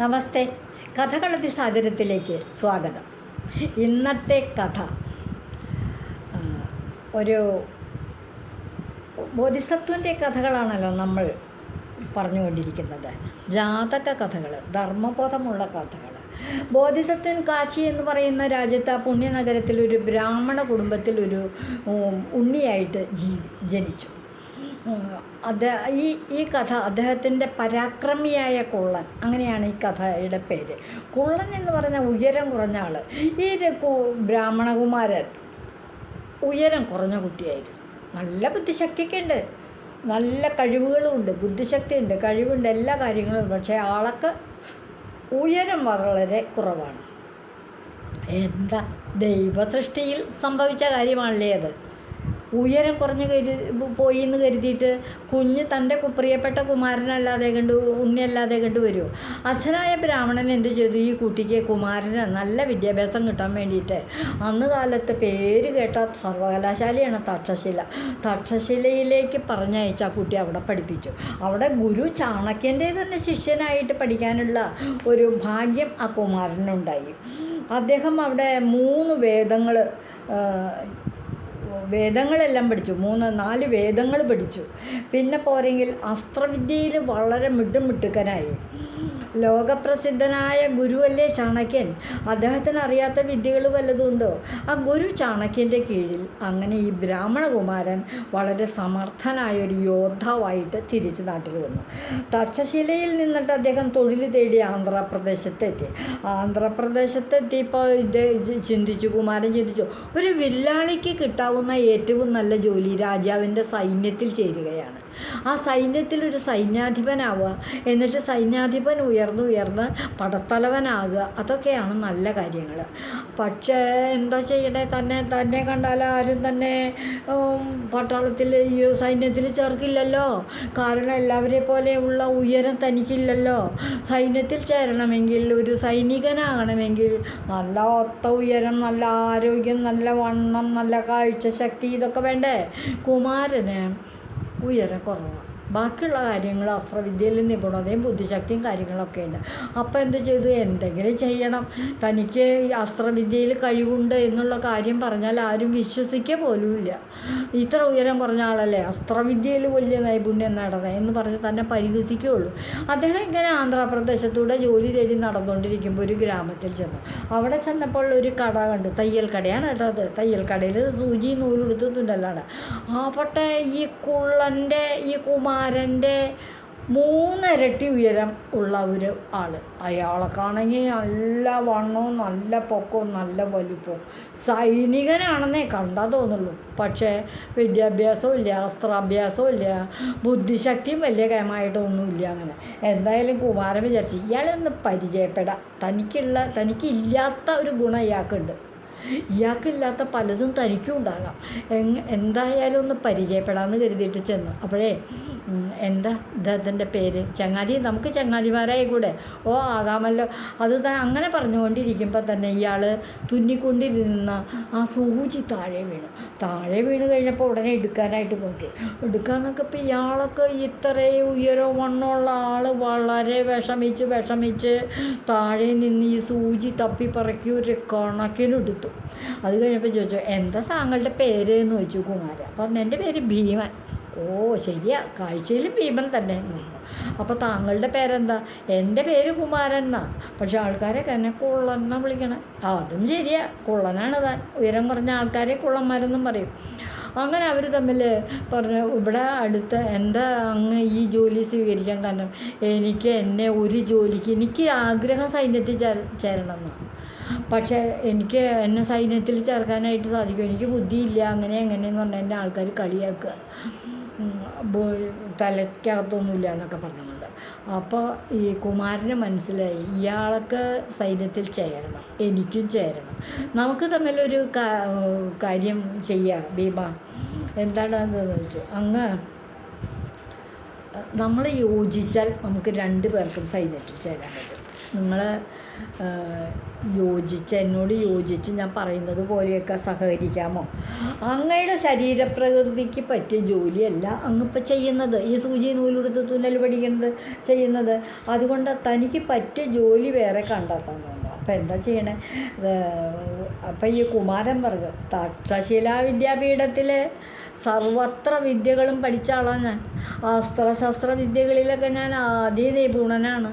നമസ്തേ. കഥകളതി സാഗരത്തിലേക്ക് സ്വാഗതം. ഇന്നത്തെ കഥ ഒരു ബോധിസത്വന്റെ കഥകളാണല്ലോ നമ്മൾ പറഞ്ഞുകൊണ്ടിരിക്കുന്നത്. ജാതക കഥകൾ ധർമ്മബോധമുള്ള കഥകൾ ബോധിസത്വൻ കാശി എന്ന് പറയുന്ന രാജ്യത്ത് ആ പുണ്യനഗരത്തിൽ ഒരു ബ്രാഹ്മണ കുടുംബത്തിൽ ഒരു ഉണ്ണിയായിട്ട് ജീ ജനിച്ചു. അത് ഈ ഈ കഥ അദ്ദേഹത്തിന്റെ പരാക്രമിയായ കുള്ളൻ. അങ്ങനെയാണ് ഈ കഥയുടെ പേര്. കുള്ളൻ എന്ന് പറഞ്ഞാൽ ഉയരം കുറഞ്ഞ ആൾ. ഈ ബ്രാഹ്മണകുമാരൻ ഉയരം കുറഞ്ഞ കുട്ടിയായിരുന്നു. നല്ല ബുദ്ധിശക്തിയൊക്കെ ഉണ്ട് നല്ല കഴിവുകളുമുണ്ട്. ബുദ്ധിശക്തി ഉണ്ട് കഴിവുണ്ട്. എല്ലാ കാര്യങ്ങളും. പക്ഷേ ആളൊക്കെ ഉയരം വളരെ കുറവാണ്. എന്താ? ദൈവസൃഷ്ടിയിൽ സംഭവിച്ച കാര്യമാണല്ലേ അത്? ഉയരം കുറഞ്ഞ് കരു പോയി എന്ന് കരുതിയിട്ട് കുഞ്ഞ് തന്റെ പ്രിയപ്പെട്ട കുമാരനല്ലാതെ കണ്ട് ഉണ്ണിയല്ലാതെ കണ്ട് വരുമോ അച്ഛനായ ബ്രാഹ്മണൻ എന്ത് ചെയ്തു? ഈ കുട്ടിക്ക് കുമാരന് നല്ല വിദ്യാഭ്യാസം കിട്ടാൻ വേണ്ടിയിട്ട് അന്ന് കാലത്ത് പേര് കേട്ട സർവകലാശാലയാണ് തക്ഷശില. തക്ഷശിലയിലേക്ക് പറഞ്ഞയച്ച ആ കുട്ടി അവിടെ പഠിപ്പിച്ചു. അവിടെ ഗുരു ചാണക്യന്റെ തന്നെ ശിഷ്യനായിട്ട് പഠിക്കാനുള്ള ഒരു ഭാഗ്യം ആ കുമാരനുണ്ടായി. അദ്ദേഹം അവിടെ മൂന്ന് വേദങ്ങൾ വേദങ്ങളെല്ലാം പഠിച്ചു. മൂന്ന് നാല് വേദങ്ങൾ പഠിച്ചു. പിന്നെ പോരെങ്കിൽ അസ്ത്രവിദ്യയിൽ വളരെ മിട്ടുമിട്ടുക്കനായി ലോകപ്രസിദ്ധനായ ഗുരുവല്ലേ ചാണക്യൻ? അദ്ദേഹത്തിന് അറിയാത്ത വിദ്യകൾ വല്ലതുണ്ടോ ആ ഗുരു ചാണക്യന്റെ കീഴിൽ അങ്ങനെ ഈ ബ്രാഹ്മണകുമാരൻ വളരെ സമർത്ഥനായ ഒരു യോദ്ധാവായിട്ട് തിരിച്ച് നാട്ടിൽ വന്നു. തക്ഷശിലയിൽ നിന്നിട്ട് അദ്ദേഹം തൊഴിൽ തേടി ആന്ധ്രാപ്രദേശത്തെത്തി. ആന്ധ്രാപ്രദേശത്തെത്തിയപ്പോൾ ഇത് ചിന്തിച്ചു കുമാരൻ ചിന്തിച്ചു ഒരു വില്ലാളിക്ക് കിട്ടാവുന്ന ഏറ്റവും നല്ല ജോലി രാജാവിന്റെ സൈന്യത്തിൽ ചേരുകയാണ്. ആ സൈന്യത്തിലൊരു സൈന്യാധിപനാവുക. എന്നിട്ട് സൈന്യാധിപൻ ഉയർന്ന് ഉയർന്ന് പടത്തലവനാകുക. അതൊക്കെയാണ് നല്ല കാര്യങ്ങൾ. പക്ഷേ എന്താ ചെയ്യണേ? തന്നെ തന്നെ കണ്ടാൽ ആരും തന്നെ പട്ടാളത്തിൽ ഈ സൈന്യത്തിൽ ചേർക്കില്ലല്ലോ. കാരണം എല്ലാവരെ പോലെയുള്ള ഉയരം തനിക്കില്ലല്ലോ. സൈന്യത്തിൽ ചേരണമെങ്കിൽ ഒരു സൈനികനാകണമെങ്കിൽ നല്ല ഒത്ത ഉയരം നല്ല ആരോഗ്യം നല്ല വണ്ണം നല്ല കാഴ്ച ശക്തി ഇതൊക്കെ വേണ്ടേ? കുമാരന് ഉയരം കുറവാണ്. ബാക്കിയുള്ള കാര്യങ്ങൾ അസ്ത്രവിദ്യയിൽ നിപുണതയും ബുദ്ധിശക്തിയും കാര്യങ്ങളൊക്കെ ഉണ്ട്. അപ്പോൾ എന്ത് ചെയ്തു? എന്തെങ്കിലും ചെയ്യണം. തനിക്ക് അസ്ത്രവിദ്യയിൽ കഴിവുണ്ട് എന്നുള്ള കാര്യം പറഞ്ഞാൽ ആരും വിശ്വസിക്കുക പോലുമില്ല ഇത്ര ഉയരം കുറഞ്ഞ ആളല്ലേ? അസ്ത്രവിദ്യയിൽ വലിയ നൈപുണ്യം നേടണേ എന്ന് പറഞ്ഞ് തന്നെ പരിഹസിക്കുകയുള്ളൂ. അദ്ദേഹം ഇങ്ങനെ ആന്ധ്രാപ്രദേശത്തൂടെ ജോലി തേടി നടന്നുകൊണ്ടിരിക്കുമ്പോൾ ഒരു ഗ്രാമത്തിൽ ചെന്നു അവിടെ ചെന്നപ്പോൾ ഒരു കട കണ്ടു. തയ്യൽ കടയാണ് കേട്ടോ അത്. തയ്യൽ കടയിൽ സൂചി നൂലെടുത്ത് തുന്നലാണ്. ആ ഈ കുള്ളന്റെ ഈ കുമാരന്റെ മൂന്നിരട്ടി ഉയരം ഉള്ള ഒരു ആൾ അയാളെ കാണെങ്കിൽ നല്ല വണ്ണവും നല്ല പൊക്കവും നല്ല വലിപ്പവും. സൈനികനാണെന്നേ കണ്ടാൽ തോന്നുള്ളൂ. പക്ഷേ വിദ്യാഭ്യാസവും ഇല്ല അസ്ത്രാഭ്യാസവും ഇല്ല ബുദ്ധിശക്തിയും വലിയ കയമായിട്ടൊന്നുമില്ല അങ്ങനെ. എന്തായാലും കുമാരൻ വിചാരിച്ചു ഇയാളൊന്ന് പരിചയപ്പെടാം. തനിക്കുള്ള തനിക്കില്ലാത്ത ഒരു ഗുണം ഇയാൾക്കുണ്ട്. ഇയാൾക്കില്ലാത്ത പലതും തനിക്കും ഉണ്ടാകാം. എന്തായാലും ഒന്ന് പരിചയപ്പെടാമെന്ന് കരുതിയിട്ട് ചെന്നു. അപ്പോഴേ എന്താ ഇദ്ദേഹത്തിന്റെ പേര്? ചങ്ങാതി നമുക്ക് ചങ്ങാതിമാരായി കൂടെ. ഓ ആകാമല്ലോ. അത് അങ്ങനെ പറഞ്ഞുകൊണ്ടിരിക്കുമ്പോൾ തന്നെ ഇയാൾ തുന്നിക്കൊണ്ടിരുന്ന ആ സൂചി താഴെ വീണു. താഴെ വീണ് കഴിഞ്ഞപ്പോൾ ഉടനെ എടുക്കാനായിട്ട് നോക്കി. എടുക്കാന്നൊക്കെ ഇപ്പോൾ ഇയാളൊക്കെ ഇത്രയും ഉയരോ വണ്ണമുള്ള ആൾ വളരെ വിഷമിച്ച് വിഷമിച്ച് താഴെ നിന്ന് ഈ സൂചി തപ്പി പറക്കി ഒരു കണക്കിനെടുത്തു. അത് കഴിഞ്ഞപ്പോൾ ചോദിച്ചു എന്താ താങ്കളുടെ പേര്? എന്ന് ചോദിച്ചു കുമാരൻ അപ്പം എന്റെ പേര് ഭീമൻ. ഓ ശരിയാ. കാഴ്ചയിലും ഭീമൻ തന്നെ. അപ്പോൾ താങ്കളുടെ പേരെന്താ? എന്റെ പേര് കുമാരൻ എന്നാ. പക്ഷെ ആൾക്കാരൊക്കെ എന്നെ കുള്ളൻ എന്നാ വിളിക്കണേ. അതും ശരിയാ. കുള്ളനാണ് താൻ. ഉയരം കുറഞ്ഞ ആൾക്കാരെ കുള്ളന്മാരെന്നും പറയും. അങ്ങനെ അവർ തമ്മിൽ പറഞ്ഞു ഇവിടെ അടുത്ത് എന്താ അങ്ങ് ഈ ജോലി സ്വീകരിക്കാൻ കാരണം? എനിക്ക് എന്നെ ഒരു ജോലിക്ക് എനിക്ക് ആഗ്രഹം സൈന്യത്തിൽ ചേർ ചേരണം എന്നാണ് പക്ഷേ എനിക്ക് എന്നെ സൈന്യത്തിൽ ചേർക്കാനായിട്ട് സാധിക്കും. എനിക്ക് ബുദ്ധിയില്ല. അങ്ങനെ എങ്ങനെയെന്ന് പറഞ്ഞാൽ എന്റെ ആൾക്കാർ കളിയാക്കുക. തലയ്ക്കകത്തൊന്നുമില്ല എന്നൊക്കെ പറഞ്ഞുകൊണ്ട്. അപ്പോൾ ഈ കുമാരന് മനസ്സിലായി ഇയാളൊക്കെ സൈന്യത്തിൽ ചേരണം. എനിക്കും ചേരണം. നമുക്ക് തമ്മിലൊരു കാര്യം ചെയ്യാം ഭീമ. എന്താണെന്ന് വെച്ചു അങ്ങ് നമ്മൾ യോജിച്ചാൽ നമുക്ക് രണ്ട് പേർക്കും സൈന്യത്തിൽ ചേരാൻ പറ്റും. നിങ്ങൾ യോജിച്ച് എന്നോട് യോജിച്ച് ഞാൻ പറയുന്നത് പോലെയൊക്കെ സഹകരിക്കാമോ? അങ്ങയുടെ ശരീരപ്രകൃതിക്ക് പറ്റിയ ജോലിയല്ല അങ്ങിപ്പോൾ ചെയ്യുന്നത്. ഈ സൂചി നൂലെടുത്ത് തുന്നൽ പഠിക്കുന്നത് ചെയ്യുന്നത്. അതുകൊണ്ട് തനിക്ക് പറ്റിയ ജോലി വേറെ കണ്ടെത്താൻ അപ്പോൾ എന്താ ചെയ്യണേ? അപ്പം ഈ കുമാരൻ പറഞ്ഞു തക്ഷശില വിദ്യാപീഠത്തിൽ സർവത്ര വിദ്യകളും പഠിച്ച ആളാണ് ഞാൻ. അസ്ത്രശസ്ത്ര വിദ്യകളിലൊക്കെ ഞാൻ ആദ്യ നിപുണനാണ്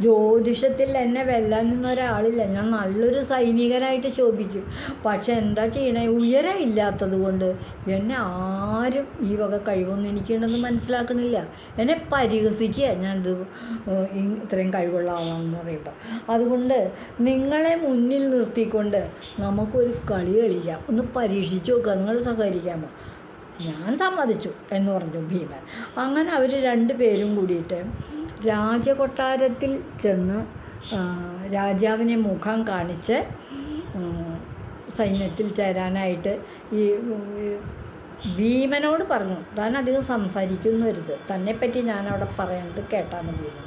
ജ്യോതിഷത്തിൽ എന്നെ വെല്ലാൻ നിന്ന ഒരാളില്ല. ഞാൻ നല്ലൊരു സൈനികനായിട്ട് ശോഭിക്കും. പക്ഷെ എന്താ ചെയ്യണേ? ഉയരം ഇല്ലാത്തത് കൊണ്ട് എന്നെ ആരും ഈ വക കഴിവൊന്നും എനിക്കുണ്ടെന്ന് മനസ്സിലാക്കണില്ല. എന്നെ പരിഹസിക്കുക ഞാൻ ഇത് ഇത്രയും കഴിവുള്ള ആളാണെന്ന് പറയുമ്പോൾ അതുകൊണ്ട് നിങ്ങളെ മുന്നിൽ നിർത്തിക്കൊണ്ട് നമുക്കൊരു കളി കളിക്കാം. ഒന്ന് പരീക്ഷിച്ച് നോക്കുക നിങ്ങൾ സഹകരിക്കാമോ? ഞാൻ സമ്മതിച്ചു എന്ന് പറഞ്ഞു ഭീമൻ. അങ്ങനെ അവർ രണ്ട് പേരും കൂടിയിട്ട് രാജകൊട്ടാരത്തിൽ ചെന്ന് രാജാവിനെ മുഖം കാണിച്ച് സൈന്യത്തിൽ ചേരാനായിട്ട് ഈ ഭീമനോട് പറഞ്ഞു താൻ അധികം സംസാരിക്കുന്നരുത് തന്നെപ്പറ്റി ഞാൻ അവിടെ പറയണത് കേട്ടാൽ മതിയെന്ന്.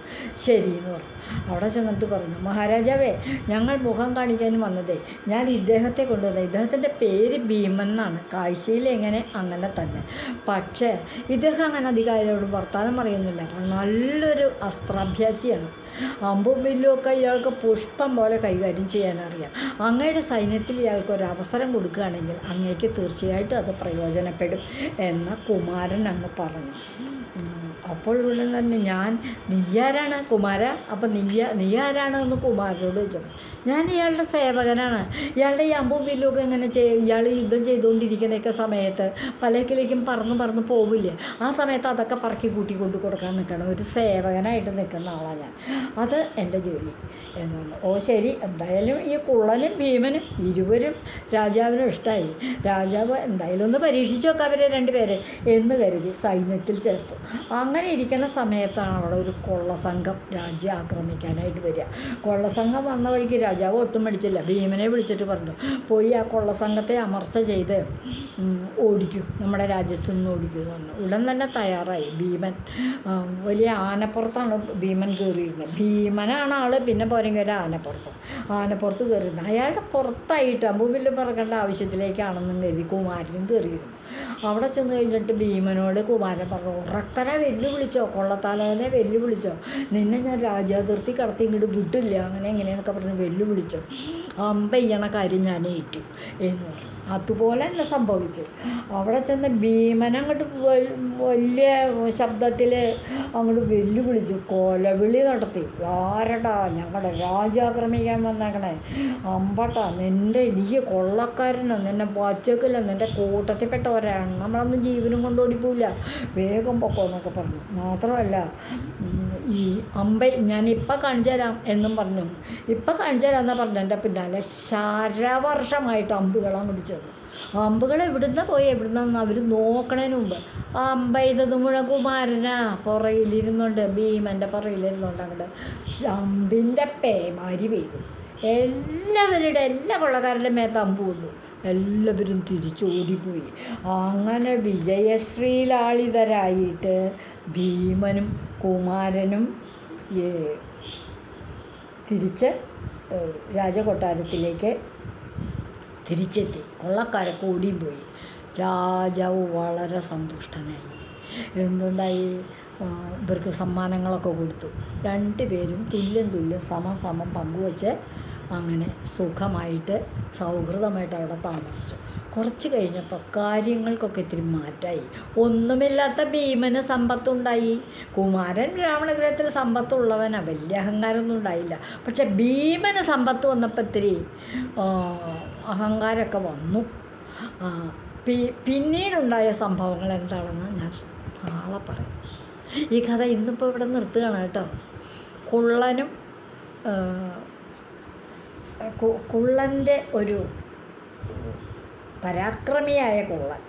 ശരി എന്ന് പറഞ്ഞു. അവിടെ ചെന്നിട്ട് പറഞ്ഞു മഹാരാജാവേ ഞങ്ങൾ മുഖം കാണിക്കാൻ വന്നതേ. ഞാൻ ഇദ്ദേഹത്തെ കൊണ്ടുവന്നത്. ഇദ്ദേഹത്തിന്റെ പേര് ഭീമൻ എന്നാണ്. കാഴ്ചയിൽ എങ്ങനെ? അങ്ങനെ തന്നെ. പക്ഷേ ഇദ്ദേഹം അങ്ങനെ അധികാരിയോട് വർത്തമാനം പറയുന്നില്ല. നല്ലൊരു അസ്ത്രാഭ്യാസിയാണ്. അമ്പും വില്ലും ഒക്കെ ഇയാൾക്ക് പുഷ്പം പോലെ കൈകാര്യം ചെയ്യാനറിയാം അങ്ങയുടെ സൈന്യത്തിൽ ഇയാൾക്ക് ഒരു അവസരം കൊടുക്കുകയാണെങ്കിൽ അങ്ങേക്ക് തീർച്ചയായിട്ടും അത് പ്രയോജനപ്പെടും എന്ന് കുമാരൻ അങ്ങ് പറഞ്ഞു. അപ്പോൾ തന്നെ ഞാൻ നീയാരാണ് കുമാര? അപ്പം നീയ നീയാരാണെന്ന് കുമാരനോട് ചോദിച്ചു. ഞാൻ ഇയാളുടെ സേവകനാണ്. ഇയാളുടെ ഈ അമ്പും വില്ലുമൊക്കെ ഇങ്ങനെ ചെയ്യും ഇയാൾ യുദ്ധം ചെയ്തുകൊണ്ടിരിക്കണൊക്കെ സമയത്ത് പലക്കിലേക്കും പറന്ന് പറന്ന് പോവില്ലേ? ആ സമയത്ത് അതൊക്കെ പറക്കി കൂട്ടി കൊണ്ട് കൊടുക്കാൻ നിൽക്കണം. ഒരു സേവകനായിട്ട് നിൽക്കുന്ന ആളാണ് ഞാൻ. അത് എന്റെ ജോലി എന്ന് പറഞ്ഞു. ഓ ശരി. എന്തായാലും ഈ കുള്ളനും ഭീമനും ഇരുവരും രാജാവിനും ഇഷ്ടമായി രാജാവ് എന്തായാലും ഒന്ന് പരീക്ഷിച്ചു നോക്കാം അവരെ രണ്ടുപേരെ എന്ന് കരുതി സൈന്യത്തിൽ ചേർത്തു. അങ്ങനെ ഇരിക്കുന്ന സമയത്താണ് അവിടെ ഒരു കൊള്ളസംഘം രാജ്യം ആക്രമിക്കാനായിട്ട് വരിക. കൊള്ളസംഘം വന്ന വഴിക്ക് രാജാവ് ഒട്ടും മടിച്ചില്ല ഭീമനെ വിളിച്ചിട്ട് പറഞ്ഞു പോയി ആ കൊള്ളസംഘത്തെ അമർച്ച ചെയ്ത് ഓടിക്കും. നമ്മുടെ രാജ്യത്തു നിന്ന് ഓടിക്കും എന്ന് ഉടൻ തന്നെ തയ്യാറായി. ഭീമൻ വലിയ ആനപ്പുറത്താണ് ഭീമൻ കയറിയിരുന്നത്. ഭീമനാണ് ആൾ പിന്നെ പോരെങ്കിൽ ഒരു ആനപ്പുറത്ത്. ആനപ്പുറത്ത് കയറിയിരുന്നത്. അയാളുടെ പുറത്തായിട്ട് അമ്പുവില്ല് പറക്കേണ്ട ആവശ്യത്തിലേക്കാണെന്നും കരുതി കുമാരനും കയറിയിരുന്നു. അവിടെ ചെന്ന് കഴിഞ്ഞിട്ട് ഭീമനോട് കുമാരൻ പറഞ്ഞു ഉറക്കനെ വെല്ലുവിളിച്ചോ കൊള്ളത്താലവനെ വെല്ലുവിളിച്ചോ. നിന്നെ ഞാൻ രാജ്യാതിർത്തി കടത്തി ഇങ്ങോട്ട് വിട്ടില്ല അങ്ങനെ എങ്ങനെയെന്നൊക്കെ പറഞ്ഞ് വെല്ലുവിളിച്ചോ. അമ്പ ചെയ്യണ കാര്യം ഞാൻ ഏറ്റു എന്ന് പറഞ്ഞു. അതുപോലെ തന്നെ സംഭവിച്ചു. അവിടെ ചെന്ന് ഭീമൻ അങ്ങോട്ട് വലിയ ശബ്ദത്തിൽ അങ്ങോട്ട് വെല്ലുവിളിച്ചു. കൊലവിളി നടത്തി. ആരടാ ഞങ്ങളുടെ രാജാക്രമിക്കാൻ വന്നേക്കണേ. അമ്പട്ടാ നിന്റെ നീ കൊള്ളക്കാരനോ നിന്നെ പച്ചക്കില്ല നിന്റെ കൂട്ടത്തിൽപ്പെട്ട ഒരെണ്ണം നമ്മളൊന്നും ജീവനും കൊണ്ട് പോവില്ല വേഗം പൊക്കോ എന്നൊക്കെ പറഞ്ഞു. മാത്രമല്ല ഈ അമ്പ ഇപ്പം കാണിച്ചു തരാം എന്നും പറഞ്ഞു. ഇപ്പം കാണിച്ചു തരാം എന്നാ പറഞ്ഞു എന്റെ പിന്നാലെ ശരവർഷമായിട്ട് അമ്പുകളാണ് പിടിച്ചത് അമ്പുകൾ എവിടുന്ന പോയി? എവിടുന്ന അവർ നോക്കണതിന് മുമ്പ്. ആ അമ്പ ഇതും കൂടെ കുമാരനാ പുറയിലിരുന്നുണ്ട് ഭീമന്റെ പുറയിലിരുന്നുണ്ട് അങ്ങോട്ട് അമ്പിന്റെ പേമാരി പെയ്തു. എല്ലാവരുടെ എല്ലാ കൊള്ളക്കാരുടെ മേത്ത് അമ്പ് കൊണ്ടു എല്ലാവരും തിരിച്ചോടിപ്പോയി അങ്ങനെ വിജയശ്രീലാളിതരായിട്ട് ഭീമനും കുമാരനും തിരിച്ച് രാജകൊട്ടാരത്തിലേക്ക് തിരിച്ചെത്തി. കൊള്ളക്കാരൊക്കെ ഓടിപ്പോയി. പോയി രാജാവ് വളരെ സന്തുഷ്ടനായി. എന്തുണ്ടായി? ഇവർക്ക് സമ്മാനങ്ങളൊക്കെ കൊടുത്തു. രണ്ടുപേരും തുല്യം തുല്യം സമം സമം പങ്കുവച്ച് അങ്ങനെ സുഖമായിട്ട് സൗഹൃദമായിട്ട് അവിടെ താമസിച്ചു. കുറച്ച് കഴിഞ്ഞപ്പോൾ കാര്യങ്ങൾക്കൊക്കെ ഇത്തിരി മാറ്റായി. ഒന്നുമില്ലാത്ത ഭീമന് സമ്പത്തുണ്ടായി. കുമാരൻ രാവണഗ്രഹത്തിൽ സമ്പത്തുള്ളവനാണ് വലിയ അഹങ്കാരമൊന്നും ഉണ്ടായില്ല. പക്ഷെ ഭീമന് സമ്പത്ത് വന്നപ്പോൾ ഇത്തിരി അഹങ്കാരമൊക്കെ വന്നു. പിന്നീടുണ്ടായ സംഭവങ്ങൾ എന്താണെന്ന് ഞാൻ നാളെ പറയും. ഈ കഥ ഇന്നിപ്പോൾ ഇവിടെ നിർത്തുകയാണ് കേട്ടോ. കുള്ളനും കുള്ളന്റെ ഒരു പരാക്രമിയായ കുള്ളൻ.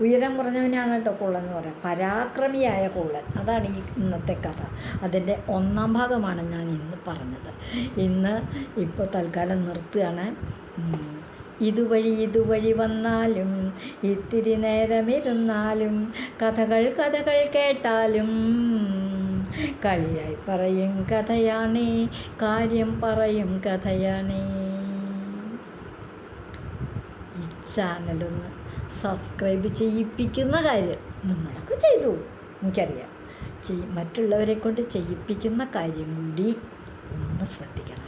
ഉയരം കുറഞ്ഞവനാണ് കേട്ടോ കുള്ളൻ എന്ന് പറയാം പരാക്രമിയായ കുള്ളൻ. അതാണ് ഈ ഇന്നത്തെ കഥ. അതിന്റെ ഒന്നാം ഭാഗമാണ് ഞാൻ ഇന്ന് പറഞ്ഞത്. ഇന്ന് ഇപ്പോൾ തൽക്കാലം നിർത്തുകയാണ്. ഇതുവഴി ഇതുവഴി വന്നാലും ഇത്തിരി നേരമിരുന്നാലും കഥകൾ കഥകൾ കേട്ടാലും കളിയായി പറയും കഥയാണേ കാര്യം പറയും കഥയാണേ. ഈ ചാനലൊന്ന് സബ്സ്ക്രൈബ് ചെയ്യിപ്പിക്കുന്ന കാര്യം നമ്മളൊക്കെ ചെയ്തു. എനിക്കറിയാം. ചെയ് മറ്റുള്ളവരെ കൊണ്ട് ചെയ്യിപ്പിക്കുന്ന കാര്യം കൂടി ഒന്ന് ശ്രദ്ധിക്കണം.